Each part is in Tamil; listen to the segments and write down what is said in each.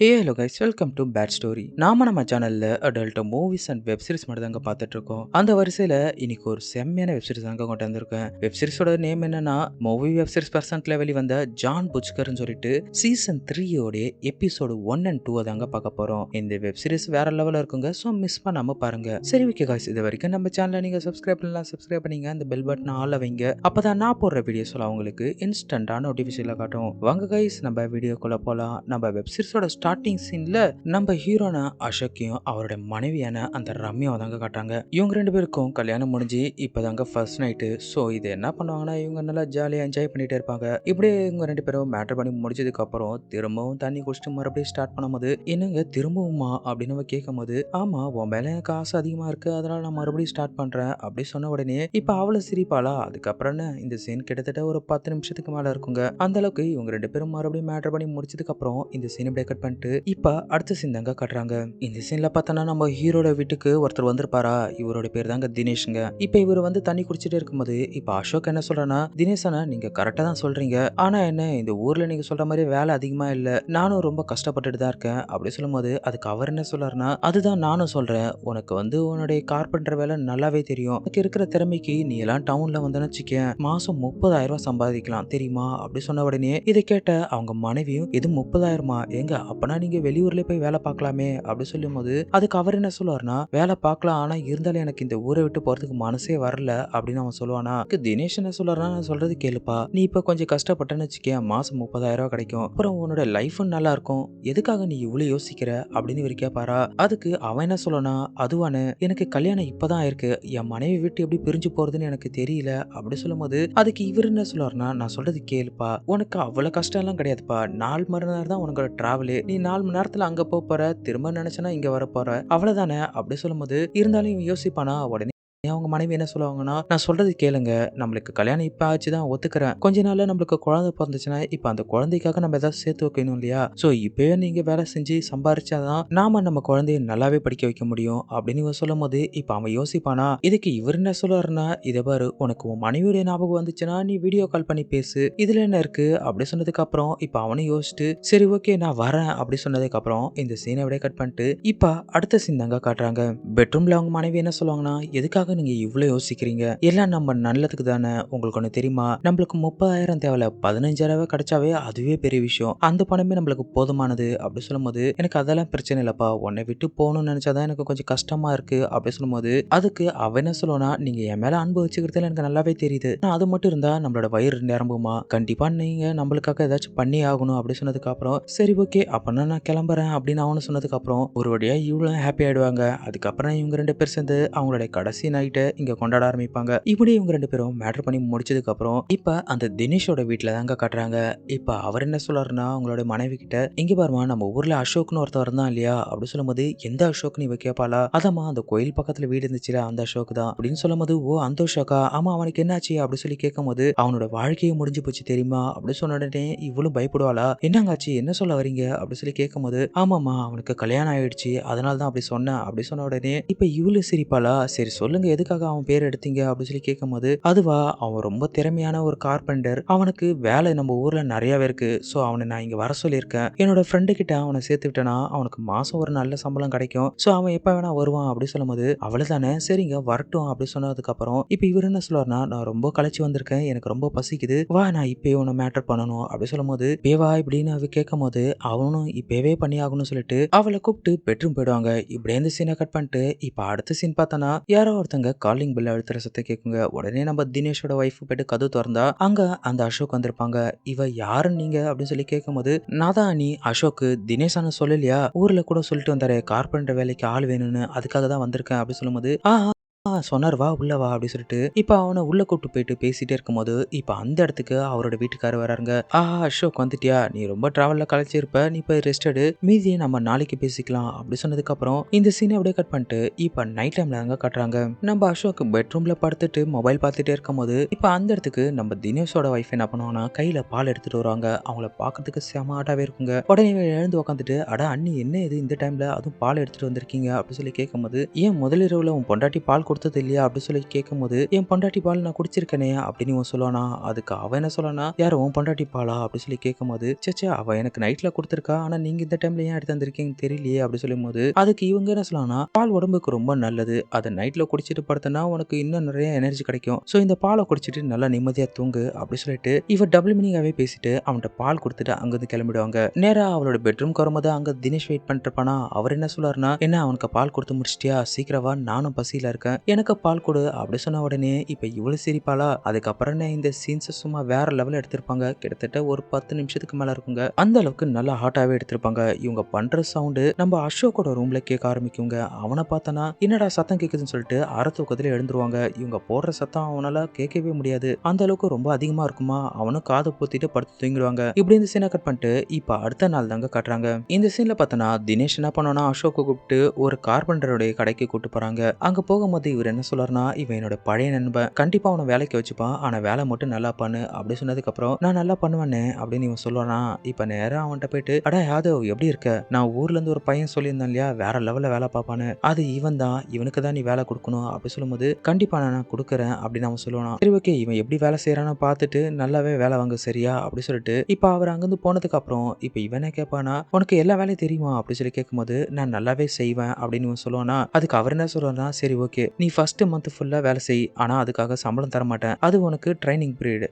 Hey hello guys welcome to bad story நாம நம்ம சேனல்ல adult movies and web series மட்டும் தாங்க பார்த்துட்டு இருக்கோம் அந்த வரிசையில இன்னைக்கு ஒரு செம்மையான வெப் சீரிஸ் தாங்க கொண்டு வந்திருக்கேன் வெப் சீரிஸோட நேம் என்னன்னா மூவி வெப் சீரிஸ் பர்சன்ட்ல வெளிவந்த ஜான் புச்கர்னு சொல்லிட்டு சீசன் த்ரீயோட எபிசோடு ஒன் அண்ட் டூ தாங்க பார்க்க போறோம். இந்த வெப் சீரிஸ் வேற லெவலில் இருக்குங்க ஸோ மிஸ் பண்ணாம பாருங்க. சரி ஓகே காய்ஸ் இது வரைக்கும் நம்ம சேனலை நீங்க சப்ஸ்கிரைப் பண்ணலாம் சப்ஸ்கிரைப் பண்ணீங்க அந்த பெல் பட்டன் ஆள வைங்க. அப்பதான் நான் போடுற வீடியோஸ்ல உங்களுக்கு இன்ஸ்டன்டா நோட்டிபிகேஷன்ல காட்டும். வாங்க கைஸ் நம்ம வீடியோக்குள்ள போலாம். நம்ம வெப் சீரிஸோட ஸ்டார்டிங் சீன்ல நம்ம ஹீரோன அசோக்கையும் அவருடைய மனைவியான அந்த ரம்யாவை தாங்க காட்டுறாங்க. இவங்க ரெண்டு பேருக்கும் கல்யாணம் முடிஞ்சு இப்பதாங்க ஃபர்ஸ்ட் நைட்டு ஸோ இது என்ன பண்ணுவாங்கன்னா இவங்க நல்லா ஜாலியாக என்ஜாய் பண்ணிட்டே இருப்பாங்க. இப்படியே இவங்க ரெண்டு பேரும் மேட்டர் பண்ணி முடிச்சதுக்கு அப்புறம் திரும்பவும் தண்ணி குடிச்சிட்டு மறுபடியும் ஸ்டார்ட் பண்ணும்போது என்னங்க திரும்பவுமா? அப்படின்னு நம்ம கேட்கும் போது ஆமா உன் மேல எனக்கு ஆசை அதிகமா இருக்கு. அதனால நான் மறுபடியும் ஸ்டார்ட் பண்றேன். அப்படி சொன்ன உடனே இப்ப அவளை சிரிப்பாளா? அதுக்கப்புறம் என்ன? இந்த சீன் கிட்டத்தட்ட ஒரு பத்து நிமிஷத்துக்கு மேல இருக்குங்க. அந்த அளவுக்கு இவங்க ரெண்டு பேரும் மறுபடியும் மேட்டர் பண்ணி முடிச்சதுக்கு அப்புறம் இந்த சீன் இப்படியே கட் பண்ணிட்டு இப்ப அடுத்த சீன் தாங்க காட்டுறாங்க. இந்த சீன்ல பார்த்தோன்னா நம்ம ஹீரோட வீட்டுக்கு ஒருத்தர் வந்திருப்பாரா? இவரோட பேர் தாங்க தினேஷ்ங்க. இப்ப இவர் வந்து தண்ணி குடிச்சிட்டே இருக்கும்போது இப்ப அசோக் என்ன சொல்றேன்னா தினேஷனா நீங்க கரெக்டா தான் சொல்றீங்க. ஆனா என்ன இந்த ஊர்ல நீங்க சொல்ற மாதிரி வேலை அதிகமா இல்ல. நானும் ரொம்ப கஷ்டப்பட்டுட்டு தான் இருக்கேன். அப்படி சொல்லும்போது அதுக்கு அவர் என்ன சொல்றாருன்னா அதுதான் நானும் சொல்றேன். உனக்கு வந்து உன்னுடைய கார்பெண்டர் வேலை நல்லாவே தெரியும். உனக்கு இருக்கிற திறமைக்கு நீ எல்லாம் டவுன்ல வந்து வச்சுக்கேன். மாசம் முப்பதாயிரம் ரூபாய் சம்பாதிக்கலாம். தெரியுமா? அப்படி சொன்ன உடனே இதை கேட்ட அவங்க மனைவியும் இது முப்பதாயிரமா? எங்க அப்பனா நீங்க வெளியூர்ல போய் வேலை பார்க்கலாமே அப்படி சொல்லும் போது அதுக்கு அவர் என்ன சொல்லுவாருன்னா வேலை பார்க்கலாம் ஆனா இருந்தாலும் எனக்கு இந்த ஊரை விட்டு போறதுக்கு மனசே வரல அப்படின்னு அவன் சொல்லுவானா. அதுக்கு தினேஷ் என்ன சொல்றாருன்னா நான் சொல்றது கேளுப்பா. நீ இப்ப கொஞ்சம் கஷ்டப்பட்டேன்னு வச்சுக்கேன் மாசம் முப்பதாயிரம் ரூபாய் கிடைக்கும். அப்புறம் உன்னோட லைஃபும் நல்லா இருக்கும். எதுக்காக நீ இவ்வளவு யோசிக்கிற? அப்படின்னு இவர் கேட்பாரா அதுக்கு அவன் என்ன சொல்லனா அதுவானு எனக்கு கல்யாணம் இப்பதான் இருக்கு என் மனைவி விட்டு எப்படி பிரிஞ்சு போறதுன்னு எனக்கு தெரியல. அப்படி சொல்லும்போது அதுக்கு இவர் என்ன சொல்லுவாருன்னா நான் சொல்றது கேளுப்பா. உனக்கு அவ்வளவு கஷ்டம் எல்லாம் கிடையாதுப்பா. நாலு மணி நேரம் தான் உனக்கு டிராவலு நீ நாலு மணி நேரத்துல அங்க போக போற திரும்ப நினைச்சனா இங்க வர போற. அவ்வளவுதானே? அப்படி சொல்லும்போது இருந்தாலும் யோசிப்பானா? உடனே அவங்க மனைவி என்ன சொல்லுவாங்கன்னா நான் சொல்றது கேளுங்க. நம்மளுக்கு கல்யாணம் இப்ப ஆச்சு தான் ஒத்துக்கிறேன். கொஞ்ச நாள்ல நம்மளுக்கு குழந்தை பிறந்துச்சுன்னா இப்ப அந்த குழந்தைக்காக நம்ம ஏதாவது சேர்த்து வைக்கணும் இல்லையா? சோ இப்பயே நீங்க வேலை செஞ்சு சம்பாரிச்சாதான் நாம நம்ம குழந்தைய நல்லாவே படிக்க வைக்க முடியும். அப்படின்னு இவன் சொல்லும் போது இப்ப அவன் யோசிப்பானா இதுக்கு இவர் என்ன சொல்லுவாருன்னா இதை பாரு உனக்கு உன் மனைவியுடைய ஞாபகம் வந்துச்சுன்னா நீ வீடியோ கால் பண்ணி பேசு. இதுல என்ன இருக்கு? அப்படி சொன்னதுக்கு அப்புறம் இப்ப அவனும் யோசிச்சுட்டு சரி ஓகே நான் வரேன். அப்படி சொன்னதுக்கு அப்புறம் இந்த சீனை விட கட் பண்ணிட்டு இப்ப அடுத்த சீன் தாங்க காட்டுறாங்க. பெட்ரூம்ல அவங்க மனைவி என்ன சொல்லுவாங்கன்னா எதுக்காக நீங்க இவ்வளவு யோசிக்கிறீங்க? எல்லாம் நம்ம நல்லதுக்கு தானே? உங்களுக்கு ஒண்ணு தெரியுமா? நம்மளுக்கு முப்பதாயிரம் தேவையில்ல. பதினஞ்சாயிரம் கிடைச்சாவே அதுவே பெரிய விஷயம். அந்த பணமே நம்மளுக்கு போதுமானது அப்படி சொல்லும்போது எனக்கு அதெல்லாம் பிரச்சனை இல்லப்பா. உன்னை விட்டு போகணும்னு நினைச்சாதான் எனக்கு கொஞ்சம் கஷ்டமா இருக்கு அப்படி சொல்லும்போது அதுக்கு அவ என்ன சொல்லுவானா நீங்க என் மேல அன்பு வச்சுக்கிறதுல எனக்கு நல்லாவே தெரியுது. நான் அது மட்டும் இருந்தா நம்மளோட வயிறு நிரம்புமா? கண்டிப்பா நீங்க நம்மளுக்காக ஏதாச்சும் பண்ணி ஆகணும் அப்படி சொன்னதுக்கு அப்புறம் சரி ஓகே. அப்பனா நான் கிளம்புறேன் அப்படின்னு அவனு சொன்னதுக்கு அப்புறம் ஒரு வழியா இவ்வளவு ஹாப்பி ஆயிடுவாங்க. அதுக்கப்புறம் இவங்க ரெண்டு பேர் சேர்ந்து அவங்களுடைய கடைசி நைட்டை இங்க கொண்டாட ஆரம்பிப்பாங்க. இப்படி இவங்க ரெண்டு பேரும் மேட்டர் பண்ணி முடிச்சதுக்கு அப்புறம் இப்ப அந்த தினேஷோட வீட்டுல தாங்க காட்டுறாங்க. இப்ப அவர் என்ன சொல்றாருன்னா அவங்களோட மனைவி கிட்ட இங்க பாருமா நம்ம ஊர்ல அசோக்னு ஒருத்தர் இருந்தான் இல்லையா? அப்படி சொல்லும்போது எந்த அசோக்னு இவ கேட்பாளா அதம்மா அந்த கோயில் பக்கத்துல வீடு இருந்துச்சுல அந்த அசோக் தான். அப்படின்னு சொல்லும்போது ஓ அந்த அசோக்கா? ஆமா அவனுக்கு என்னாச்சு? அப்படின்னு சொல்லி கேட்கும்போது அவனோட வாழ்க்கையே முடிஞ்சு போச்சு தெரியுமா? அப்படின்னு சொன்ன உடனே இவ்வளவு பயப்படுவாளா? என்னங்காச்சு என்ன சொல்ல வரீங்க அப்படின்னு சொல்லி கேட்கும்போது ஆமாம்மா அவனுக்கு கல்யாணம் ஆயிடுச்சு அதனால தான் அப்படி சொன்னேன். அப்படி சொன்ன உடனே இப்ப இவ்வளவு சிரிப்பாளா? சரி சொல்லுங்க எதுக்காக அவன் பேர் எடுத்தீங்க அப்படின்னு சொல்லி கேட்கும்போது அதுவா? அவன் ரொம்ப திறமையான ஒரு கார்பெண்டர் அவனுக்கு வேலை நம்ம ஊர்ல நிறையவே இருக்கு. ஸோ அவனை நான் இங்க வர சொல்லியிருக்கேன். என்னோட ஃப்ரெண்டு கிட்ட அவனை சேர்த்து விட்டேனா அவனுக்கு மாசம் ஒரு நல்ல சம்பளம் கிடைக்கும். ஸோ அவன் எப்போ வேணா வருவான் அப்படி சொல்லும்போது அவ்வளவுதானே? சரிங்க வரட்டும் அப்படி சொன்னதுக்கு அப்புறம் இப்ப இவர் என்ன சொல்லுவார்னா நான் ரொம்ப களைச்சு வந்திருக்கேன். எனக்கு ரொம்ப பசிக்குது. வா நான் இப்பயே உன்னை மேட்டர் பண்ணணும். அப்படின்னு சொல்லும்போது பேவா இப்படின்னு அவ கேட்கும் போது அவனும் இப்பவே பண்ணி ஆகணும்னு சொல்லிட்டு அவளை கூப்பிட்டு பெட்ரூம் போயிடுவாங்க. இப்படியே இந்த சீனை கட் பண்ணிட்டு இப்போ அடுத்த சீன் பார்த்தோன்னா யாரோ ஒருத்தங்க காலிங் பில் அழுத்துற சத்தம் கேட்குங்க உடனே நம்ம தினேஷோட ஒய்ஃப் போயிட்டு கதவு திறந்தா அங்க அந்த அசோக் வந்திருப்பாங்க. இவ யாரு நீங்க? அப்படின்னு சொல்லி கேட்கும்போது நான் அசோக்கு நீ அசோக் தினேஷானு சொல்லலையா ஊர்ல கூட சொல்லிட்டு வந்தாரு கார்பெண்டர் வேலைக்கு ஆள் வேணும்னு அதுக்காக தான் வந்திருக்கேன். அப்படி சொல்லும்போது ஆஹ் ஆ சொன்னார் வா உள்ள வா அப்படி சொல்லிட்டு இப்போ அவனை உள்ள கூப்பிட்டு போயிட்டு பேசிட்டே இருக்கும்போது இப்போ அந்த இடத்துக்கு அவரோட வீட்டுக்காரர் வராருங்க. ஆஹா அசோக் வந்துட்டியா? நீ ரொம்ப டிராவல்ல கலைச்சிருப்ப. நீ போய் ரெஸ்ட் எடு. மீதியை நம்ம நாளைக்கு பேசிக்கலாம் அப்படி சொன்னதுக்கு அப்புறம் இந்த சீனை அப்படியே கட் பண்ணிட்டு இப்போ நைட் டைம்ல அங்க கட்டுறாங்க. நம்ம அசோக் பெட்ரூம்ல படுத்துட்டு மொபைல் பார்த்துட்டே இருக்கும்போது இப்போ அந்த இடத்துக்கு நம்ம தினேஷோட ஒய்ஃப் என்ன பண்ணுவாங்கன்னா கையில பால் எடுத்துட்டு வருவாங்க. அவங்கள பார்க்கறதுக்கு செம ஆட்டாவே இருக்குங்க. உடனே எழுந்து உட்காந்துட்டு அட அண்ணி என்ன இது இந்த டைம்ல அதுவும் பால் எடுத்துட்டு வந்திருக்கீங்க அப்படின்னு சொல்லி கேட்கும்போது ஏன் முதலிரவுல உன் பொண்டாட்டி பால் கொடுத்து கொடுத்தது இல்லையா அப்படின்னு சொல்லி கேட்கும்போது என் பொண்டாட்டி பால் நான் குடிச்சிருக்கேனே அப்படின்னு இவன் சொல்லுவானா. அதுக்கு அவன் என்ன சொல்லானா யார் உன் பொண்டாட்டி பாலா? அப்படின்னு சொல்லி கேட்கும்போது சேச்சே அவ எனக்கு நைட்ல கொடுத்துருக்கா. ஆனா நீங்க இந்த டைம்ல ஏன் எடுத்து வந்திருக்கீங்க தெரியலையே அப்படின்னு சொல்லும் போது அதுக்கு இவங்க என்ன சொல்லலாம்னா பால் உடம்புக்கு ரொம்ப நல்லது. அதை நைட்ல குடிச்சிட்டு படுத்தனா உனக்கு இன்னும் நிறைய எனர்ஜி கிடைக்கும். ஸோ இந்த பாலை குடிச்சிட்டு நல்லா நிம்மதியா தூங்கு அப்படின்னு சொல்லிட்டு இவ டபுள் மீனிங்காவே பேசிட்டு அவன்கிட்ட பால் கொடுத்துட்டு அங்கிருந்து கிளம்பிடுவாங்க. நேரா அவளோட பெட்ரூம் வரும்போது அங்க தினேஷ் வெயிட் பண்ணிருப்பானா அவர் என்ன சொல்லாருன்னா என்ன அவனுக்கு பால் கொடுத்து முடிச்சிட்டியா? சீக்கிரவா நானும் பசியில இருக்கேன். எனக்கு பால் கொடு அப்படி சொன்ன உடனே இப்போ இவ்வளோ சிரிப்பாளா? அதுக்கப்புறம் என்ன இந்த சீன்ஸை சும்மா வேற லெவல் எடுத்திருப்பாங்க. கிட்டத்தட்ட ஒரு பத்து நிமிஷத்துக்கு மேலே இருக்குங்க. அந்த அளவுக்கு நல்லா ஹாட்டாகவே எடுத்திருப்பாங்க. இவங்க பண்ணுற சவுண்டு நம்ம அசோக்கோட ரூம்ல கேட்க ஆரம்பிக்குங்க. அவனை பார்த்தனா என்னடா சத்தம் கேட்குதுன்னு சொல்லிட்டு அரை தூக்கத்தில் எழுந்துருவாங்க. இவங்க போடுற சத்தம் அவனால கேட்கவே முடியாது. அந்த அளவுக்கு ரொம்ப அதிகமா இருக்குமா? அவனும் காதை பொத்திட்டு படுத்து தூங்கிடுவாங்க. இப்படி இந்த சீனை கட் பண்ணிட்டு இப்போ அடுத்த நாள் தாங்க காட்டுறாங்க. இந்த சீன்ல பார்த்தனா தினேஷ் என்ன பண்ணோம்னா அசோக்கை கூப்பிட்டு ஒரு கார்பெண்டருடைய கடைக்கு கூப்பிட்டு போறாங்க. அங்க போகும்போது இவர் என்ன சொல்றாருன்னா இவன் என்னோட பழைய நண்பன். கண்டிப்பா அவனை வேலைக்கு வச்சுப்பான் ஆனா வேலை மட்டும் நல்லா பண்ணு. அப்படி சொன்னதுக்கு அப்புறம் நான் நல்லா பண்ணுவேனே. அப்படின்னு இவன் சொல்லுவானா இப்ப நேரம் அவன்கிட்ட போயிட்டு அடா யாதவ் எப்படி இருக்க? நான் ஊர்ல இருந்து ஒரு பையன் சொல்லியிருந்தேன் இல்லையா? வேற லெவல்ல வேலை பார்ப்பானு அது இவன் தான். இவனுக்கு தான் நீ வேலை கொடுக்கணும். அப்படி சொல்லும்போது கண்டிப்பா நான் கொடுக்குறேன். அப்படின்னு அவன் சொல்லுவானா சரி ஓகே. இவன் எப்படி வேலை செய்யறான்னு பார்த்துட்டு நல்லாவே வேலை வாங்க சரியா? அப்படி சொல்லிட்டு இப்ப அவர் அங்கிருந்து போனதுக்கு அப்புறம் இப்ப இவனே கேட்பானா உனக்கு எல்லா வேலையும் தெரியுமா? அப்படின்னு சொல்லி கேட்கும்போது நான் நல்லாவே செய்வேன். அப்படின்னு இவன் சொல்லுவானா அதுக்கு அவர் என்ன சொல்றாருன்னா சரி ஓகே. நீ ஃபர்ஸ்ட் மந்த் ஃபுல்லாக வேலை செய். ஆனால் அதுக்காக சம்பளம் தர மாட்டேன் அது உனக்கு ட்ரைனிங் பீரியட்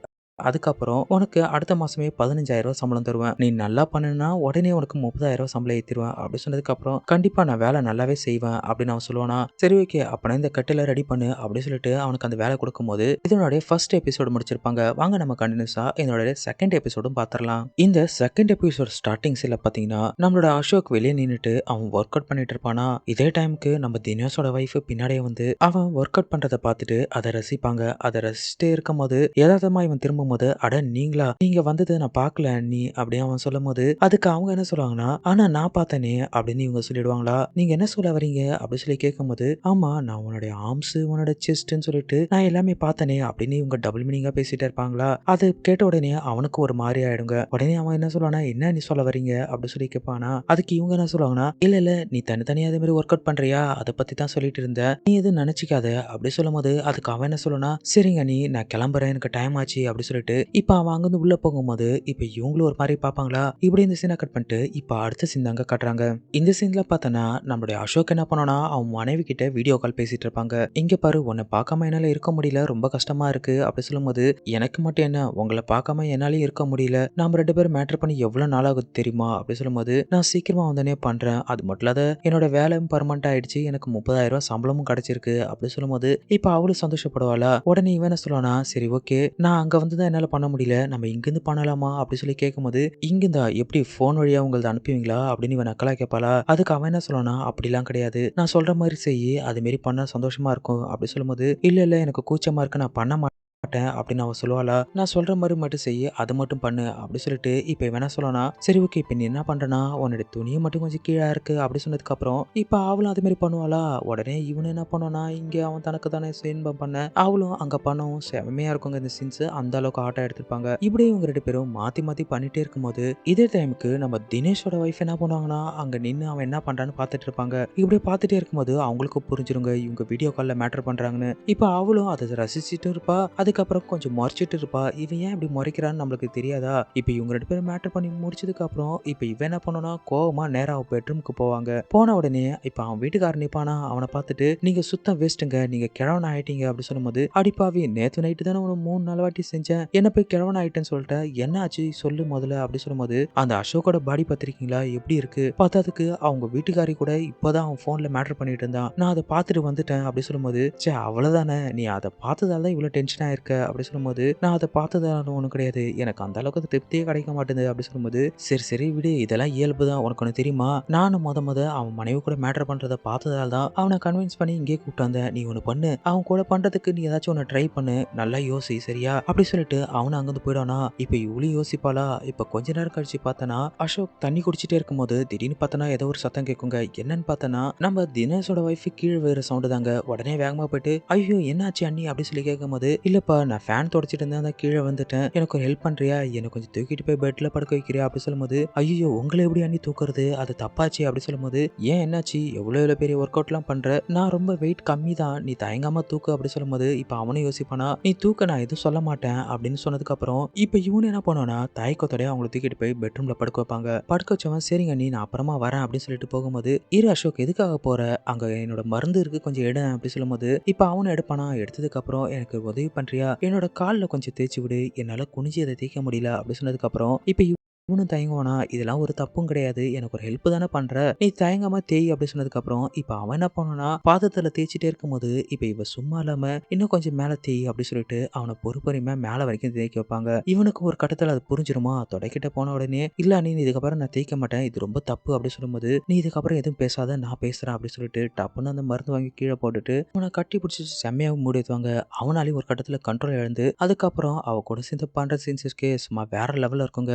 அதுக்கப்புறம் உனக்கு அடுத்த மாசமே பதினஞ்சாயிரம் ரூபாய் சம்பளம் தருவேன். நீ நல்லா பண்ணுனா உடனே உனக்கு முப்பதாயிரம் ரூபாய் சம்பளம் ஏற்றிடுவேன் அப்படி சொன்னதுக்கப்புறம் கண்டிப்பா நான் வேலை நல்லாவே செய்வேன் அப்படின்னு அவன் சொல்லுவானா. சரி ஓகே. அப்பனா இந்த கட்டில ரெடி பண்ணு அப்படின்னு சொல்லிட்டு அவனுக்கு அந்த வேலை கொடுக்கும்போது இதனுடைய ஃபர்ஸ்ட் எபிசோடு முடிச்சிருப்பாங்க. வாங்க நம்ம கண்டினியூஸா இதனுடைய செகண்ட் எபிசோடும் பார்த்துடலாம் இந்த செகண்ட் எபிசோட் ஸ்டார்டிங் சில பாத்தீங்கன்னா நம்மளோட அசோக் வெளியே நின்றுட்டு அவன் ஒர்க் அவுட் பண்ணிட்டு இருப்பானா. இதே டைமுக்கு நம்ம தினேஷோட ஒய்ஃப் பின்னாடியே வந்து அவன் ஒர்க் அவுட் பண்றதை பார்த்துட்டு அதை ரசிப்பாங்க. அதை ரசிச்சுட்டே இருக்கும்போது யதார்த்தமா இவன் போகும்போது அட நீங்களா? நீங்க வந்தது நான் பார்க்கல நீ அப்படின்னு அவன் சொல்லும் போது அதுக்கு அவங்க என்ன சொல்லுவாங்கன்னா ஆனா நான் பார்த்தனே அப்படின்னு இவங்க சொல்லிடுவாங்களா? நீங்க என்ன சொல்ல வரீங்க? அப்படின்னு சொல்லி கேட்கும்போது ஆமா நான் உன்னுடைய ஆர்ம்ஸ் உன்னோட செஸ்ட்னு சொல்லிட்டு நான் எல்லாமே பார்த்தனே அப்படின்னு இவங்க டபுள் மீனிங்கா பேசிட்டே இருப்பாங்களா? அது கேட்ட உடனே அவனுக்கு ஒரு மாதிரி ஆயிடுங்க. உடனே அவன் என்ன சொல்லுவானா என்ன நீ சொல்ல வரீங்க? அப்படின்னு சொல்லி கேட்பானா அதுக்கு இவங்க என்ன சொல்லுவாங்கன்னா இல்ல இல்ல நீ தனித்தனியா அதே மாதிரி ஒர்க் அவுட் பண்றியா? அதை பத்தி தான் சொல்லிட்டு இருந்த. நீ எதுவும் நினைச்சிக்காத அப்படி சொல்லும் போது அதுக்கு அவன் என்ன சொல்லுனா சரிங்க நீ நான் கிளம்புறேன் எனக்கு டைம் ஆச்சு அப்படி சொல்லிட்டு இப்ப அவன் அங்கிருந்து உள்ள போகும்போது இப்ப இவங்களும் ஒரு மாதிரி பார்ப்பாங்களா? இப்படி இந்த சீனை கட் பண்ணிட்டு இப்ப அடுத்த சீன் தாங்க காட்டுறாங்க. இந்த சீன்ல பார்த்தனா நம்மளுடைய அசோக் என்ன பண்ணனா அவன் மனைவி கிட்ட வீடியோ கால் பேசிட்டு இருப்பாங்க. இங்க பாரு உன்னை பார்க்காம என்னால இருக்க முடியல ரொம்ப கஷ்டமா இருக்கு. அப்படி சொல்லும்போது எனக்கு மட்டும் என்ன? உங்களை பார்க்காம என்னாலே இருக்க முடியல. நாம ரெண்டு பேரும் மேட்டர் பண்ணி எவ்வளவு நாள் ஆகுது தெரியுமா? அப்படி சொல்லும்போது நான் சீக்கிரமா வந்தனே பண்றேன். அது மட்டும் இல்லாத என்னோட வேலையும் பர்மனண்ட் ஆயிடுச்சு. எனக்கு முப்பதாயிரம் ரூபாய் சம்பளமும் கிடைச்சிருக்கு. அப்படி சொல்லும்போது இப்ப அவளும் சந்தோஷப்படுவாளா? உடனே இவன் என்ன சொல்லுவானா சரி ஓகே நான் அங்க வந்து தான் என்னால் பண்ண முடியல? நம்ம இங்கேருந்து பண்ணலாமா? அப்படின்னு சொல்லி கேட்கும்போது இங்கிருந்தா எப்படி ஃபோன் வழியாக உங்களது அனுப்புவீங்களா? அப்படின்னு இவன் நக்கலா கேட்பாளா? அதுக்கு அவன் என்ன சொல்லனா அப்படிலாம் கிடையாது. நான் சொல்கிற மாதிரி செய்யி அது மாரி சந்தோஷமாக இருக்கும். அப்படி சொல்லும்போது இல்லை இல்லை. எனக்கு கூச்சமாக இருக்கு. நான் பண்ண மாட்டேன். அப்படின்னு அவ சொல்லுவாளா? நான் சொல்ற மாதிரி மட்டும் செய்ய அதை மட்டும் பண்ணு அப்படி சொல்லிட்டு இப்ப வேணா சொல்லனா சரி ஓகே இப்ப நீ என்ன பண்றனா? உன்னோட துணியை மட்டும் கொஞ்சம் கீழே இருக்கு. அப்படி சொன்னதுக்கு அப்புறம் இப்ப அவளும் அதே மாதிரி பண்ணுவாளா? உடனே இவனு என்ன பண்ணுவானா இங்க அவன் தனக்கு தானே இன்பம் பண்ண. அவளும் அங்க பண்ணவும் செமையாக இருக்குங்க இந்த சீன்ஸ் அந்த அளவுக்கு ஆட்டா எடுத்திருப்பாங்க. இப்படி இவங்க ரெண்டு பேரும் மாத்தி மாத்தி பண்ணிட்டே இருக்கும்போது இதே டைமுக்கு நம்ம தினேஷோட ஒய்ஃப் என்ன பண்ணுவாங்கன்னா அங்க நின்று அவன் என்ன பண்றான்னு பார்த்துட்டு இருப்பாங்க. இப்படியே பார்த்துட்டே இருக்கும்போது அவங்களுக்கு புரிஞ்சிருங்க இவங்க வீடியோ கால்ல மேட்டர் பண்றாங்கன்னு. இப்போ அவளும் அதை ரசிச்சுட்டு இருப்பா. அதுக்கப்புறம் கொஞ்சம் முறைச்சிட்டு இருப்பா. இவன் ஏன் இப்படி முறைக்கிறான்னு நம்மளுக்கு தெரியாதா? இப்போ இவங்க ரெண்டு பேரும் மேட்டர் பண்ணி முடிச்சதுக்கு அப்புறம் இப்போ இவன் என்ன பண்ணனா கோவமா நேரம் அவன் பெட்ரூமுக்கு போவாங்க. போன உடனே இப்போ அவன் வீட்டுக்காரன் நிப்பானா? அவனை பார்த்துட்டு நீங்க சுத்தம் வேஸ்ட்டுங்க நீங்க கிழவன் ஆயிட்டீங்க. அப்படி சொல்லும்போது அடிப்பாவி நேத்து நைட்டு தானே உனக்கு மூணு நாலு வாட்டி செஞ்சேன். என்ன போய் கிழவன் ஆயிட்டேன்னு சொல்லிட்டு? என்ன ஆச்சு சொல்லு முதல்ல. அப்படின்னு சொல்லும்போது அந்த அசோக்கோட பாடி பார்த்திருக்கீங்களா? எப்படி இருக்கு? பார்த்ததுக்கு அவங்க வீட்டுக்காரி கூட இப்போதான் அவன் ஃபோனில் மேட்டர் பண்ணிட்டு இருந்தான். நான் அதை பார்த்துட்டு வந்துட்டேன். அப்படி சொல்லும்போது சே அவ்வளவுதானே. நீ அதை பார்த்ததால தான் இவ்வளவு டென்ஷனா இருக்க அப்படி சொல்லும்போது நான் அதை பார்த்ததால ஒன்றும் கிடையாது. எனக்கு அந்த அளவுக்கு அது திருப்தியே கிடைக்க மாட்டேங்குது அப்படி சொல்லும்போது சரி சரி விடு இதெல்லாம் இயல்பு தான். உனக்கு ஒன்று தெரியுமா? நானும் முத முத அவன் மனைவி கூட மேட்டர் பண்ணுறதை பார்த்ததால தான் அவனை கன்வின்ஸ் பண்ணி இங்கே கூப்பிட்டு வந்தேன். நீ ஒன்று பண்ணு. அவன் கூட பண்ணுறதுக்கு நீ ஏதாச்சும் ஒன்று ட்ரை பண்ணு. நல்லா யோசி சரியா? அப்படி சொல்லிட்டு அவனை அங்கேருந்து போயிடானா இப்போ இவ்வளோ யோசிப்பாளா? இப்போ கொஞ்ச நேரம் கழிச்சு பார்த்தனா அசோக் தண்ணி குடிச்சிட்டே இருக்கும்போது திடீர்னு பார்த்தனா ஏதோ ஒரு சத்தம் கேட்குங்க என்னன்னு பார்த்தனா நம்ம தினேஷோட ஒய்ஃபு கீழே வேற சவுண்டு தாங்க. உடனே வேகமாக போயிட்டு ஐயோ என்னாச்சு அண்ணி? அப்படி சொல்லி கேட்கும்போது இல்லை இல்லப்பா நான் ஃபேன் தொடச்சிட்டு இருந்தேன் அதான் கீழே வந்துட்டேன். எனக்கு ஒரு ஹெல்ப் பண்றியா? என்னை கொஞ்சம் தூக்கிட்டு போய் பெட்ல படுக்க வைக்கிறியா? அப்படி சொல்லும்போது ஐயோ உங்களை எப்படி அண்ணி தூக்குறது? அது தப்பாச்சு. அப்படி சொல்லும்போது ஏன் என்னாச்சு? எவ்வளோ எவ்வளோ பெரிய ஒர்க் அவுட்லாம் பண்ற? நான் ரொம்ப வெயிட் கம்மி தான். நீ தயங்காம தூக்கு. அப்படி சொல்லும்போது இப்போ அவனும் யோசிப்பானா நீ தூக்க நான் எதுவும் சொல்ல மாட்டேன். அப்படின்னு சொன்னதுக்கப்புறம் இப்போ இவனு என்ன பண்ணுவானா தயக்கத்தோடய அவங்களை தூக்கிட்டு போய் பெட்ரூம்ல படுக்க வைப்பாங்க. படுக்க வச்சவன் சரிங்க நீ நான் அப்புறமா வரேன். அப்படின்னு சொல்லிட்டு போகும்போது இரு அசோக் எதுக்காக போற? அங்க என்னோட மருந்து இருக்கு கொஞ்சம் எடு. அப்படி சொல்லும்போது இப்போ அவனை எடுப்பானா? எடுத்ததுக்கப்புறம் எனக்கு உதவி பண்றியா என்னோட காலில் கொஞ்சம் தேய்ச்சி விடு. என்னால குனிஞ்சு அதை தேய்க்க முடியல. அப்படி சொன்னதுக்கு அப்புறம் இப்போ இவனும் தயங்குவானா? இதெல்லாம் ஒரு தப்பும் கிடையாது. எனக்கு ஒரு ஹெல்ப் தானே பண்ற. நீ தயங்காம தேய் அப்படி சொன்னதுக்கு அப்புறம் இப்போ அவன் என்ன பண்ணனா பாதத்துல தேய்ச்சிட்டே இருக்கும்போது இப்போ இவ சும்மா இல்லாம இன்னும் கொஞ்சம் மேல தேய் அப்படின்னு சொல்லிட்டு அவனை பொறுப்பொறியுமா மேல வரைக்கும் தேய்க்க வைப்பாங்க. இவனுக்கு ஒரு கட்டத்துல அது புரிஞ்சிருமா? தொடைக்கிட்ட போன உடனே இல்ல நீ இதுக்கப்புறம் நான் தேய்க்க மாட்டேன். இது ரொம்ப தப்பு. அப்படி சொல்லும்போது நீ இதுக்கப்புறம் எதுவும் பேசாத. நான் பேசுறேன். அப்படின்னு சொல்லிட்டு டப்புன்னு அந்த மருந்து வாங்கி கீழே போட்டுட்டு அவனை கட்டி பிடிச்சி செம்மையாக மூடி வைத்துவாங்க அவனாலையும் ஒரு கட்டத்துல கண்ட்ரோல் இழந்து அதுக்கப்புறம் அவ கூட சேர்ந்து பண்ற சீன்ஸ் இருக்கே சும்மா வேற லெவல்ல இருக்குங்க.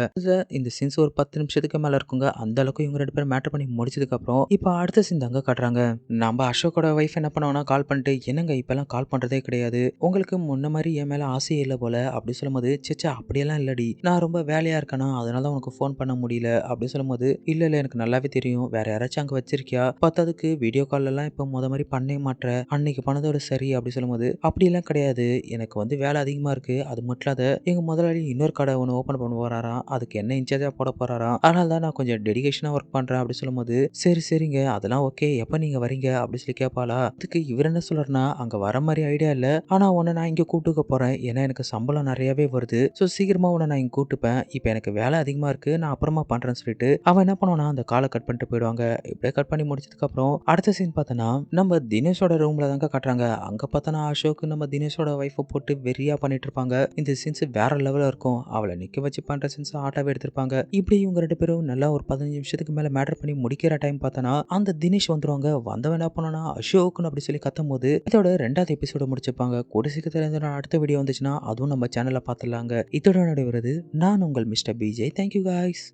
இந்த சீன்ஸ் ஒரு பத்து நிமிஷத்துக்கு மேல இருக்குங்க. அந்த அளவுக்கு இவங்க ரெண்டு பேரும் மேட்டர் பண்ணி முடிச்சதுக்கு அப்புறம் இப்போ அடுத்த சீன் தாங்க காட்டுறாங்க. நம்ம அசோக்கோட ஒய்ஃப் என்ன பண்ணுவோம்னா கால் பண்ணிட்டு என்னங்க இப்பெல்லாம் கால் பண்றதே கிடையாது. உங்களுக்கு முன்ன மாதிரி என் மேல ஆசையே இல்லை போல. அப்படி சொல்லும்போது சேச்சா அப்படியெல்லாம் இல்லடி. நான் ரொம்ப வேலையா இருக்கேனா? அதனால தான் உனக்கு ஃபோன் பண்ண முடியல. அப்படி சொல்லும்போது இல்ல இல்ல எனக்கு நல்லாவே தெரியும். வேற யாராச்சும் அங்க வச்சிருக்கியா? பார்த்ததுக்கு வீடியோ கால் எல்லாம் இப்போ முத மாதிரி பண்ணே மாட்டேற அன்னைக்கு பண்ணதோட சரி. அப்படி சொல்லும்போது அப்படியெல்லாம் கிடையாது. எனக்கு வந்து வேலை அதிகமா இருக்கு. அது மட்டும் இல்லாத எங்க முதலாளி இன்னொரு கடை ஒன்று ஓப்பன் பண்ண போறாரா அதுக்கு என்ன இன்சார்ஜா போட போகிறாராம் அதனால தான் நான் கொஞ்சம் டெடிகேஷனாக ஒர்க் பண்ணுறேன் அப்படி சொல்லும்போது சரி சரிங்க அதெல்லாம் ஓகே எப்போ நீங்கள் வரீங்க? அப்படி சொல்லி கேட்பாளா அதுக்கு இவர் என்ன சொல்கிறாருன்னா அங்கே வர மாதிரி ஐடியா இல்லை. ஆனால் உன்னை நான் இங்கே கூட்டுக்க போகிறேன் ஏன்னா எனக்கு சம்பளம் நிறையவே வருது. ஸோ சீக்கிரமாக உன்னை நான் இங்கே கூட்டுப்பேன். இப்போ எனக்கு வேலை அதிகமாக இருக்குது நான் அப்புறமா பண்ணுறேன்னு சொல்லிட்டு அவன் என்ன பண்ணுவானா அந்த காலை கட் பண்ணிட்டு போயிடுவாங்க. இப்படியே கட் பண்ணி முடிச்சதுக்கப்புறம் அடுத்த சீன் பார்த்தோன்னா நம்ம தினேஷோட ரூமில் தாங்க காட்டுறாங்க. அங்கே பார்த்தோன்னா அசோக் நம்ம தினேஷோட ஒய்ஃபை போட்டு வெறியாக பண்ணிட்டு இருப்பாங்க. இந்த சீன்ஸ் வேற லெவலில் இருக்கும். அவளை நிற்க வச்சு பண்ணுற சீன்ஸ் ஆட்டாவே எடுத்திருப்பாங்க. இப்படி இவங்க ரெண்டு பேரும் நல்லா ஒரு பதினஞ்சு நிமிஷத்துக்கு மேல மேட்டர் பண்ணி முடிக்கிற டைம் பார்த்தோன்னா அந்த தினேஷ் வந்துருவாங்க. வந்தவன் என்ன பண்ணனா அசோக்னு அப்படி சொல்லி கத்தும் போது இதோட ரெண்டாவது எபிசோட முடிச்சிருப்பாங்க. கூட சீக்கிரத்தில் இந்த அடுத்த வீடியோ வந்துச்சுன்னா அதுவும் நம்ம சேனல்ல பார்த்துடலாங்க. இதோட நடைபெறுது நான் உங்கள் மிஸ்டர் பிஜே தேங்க்யூ காய்ஸ்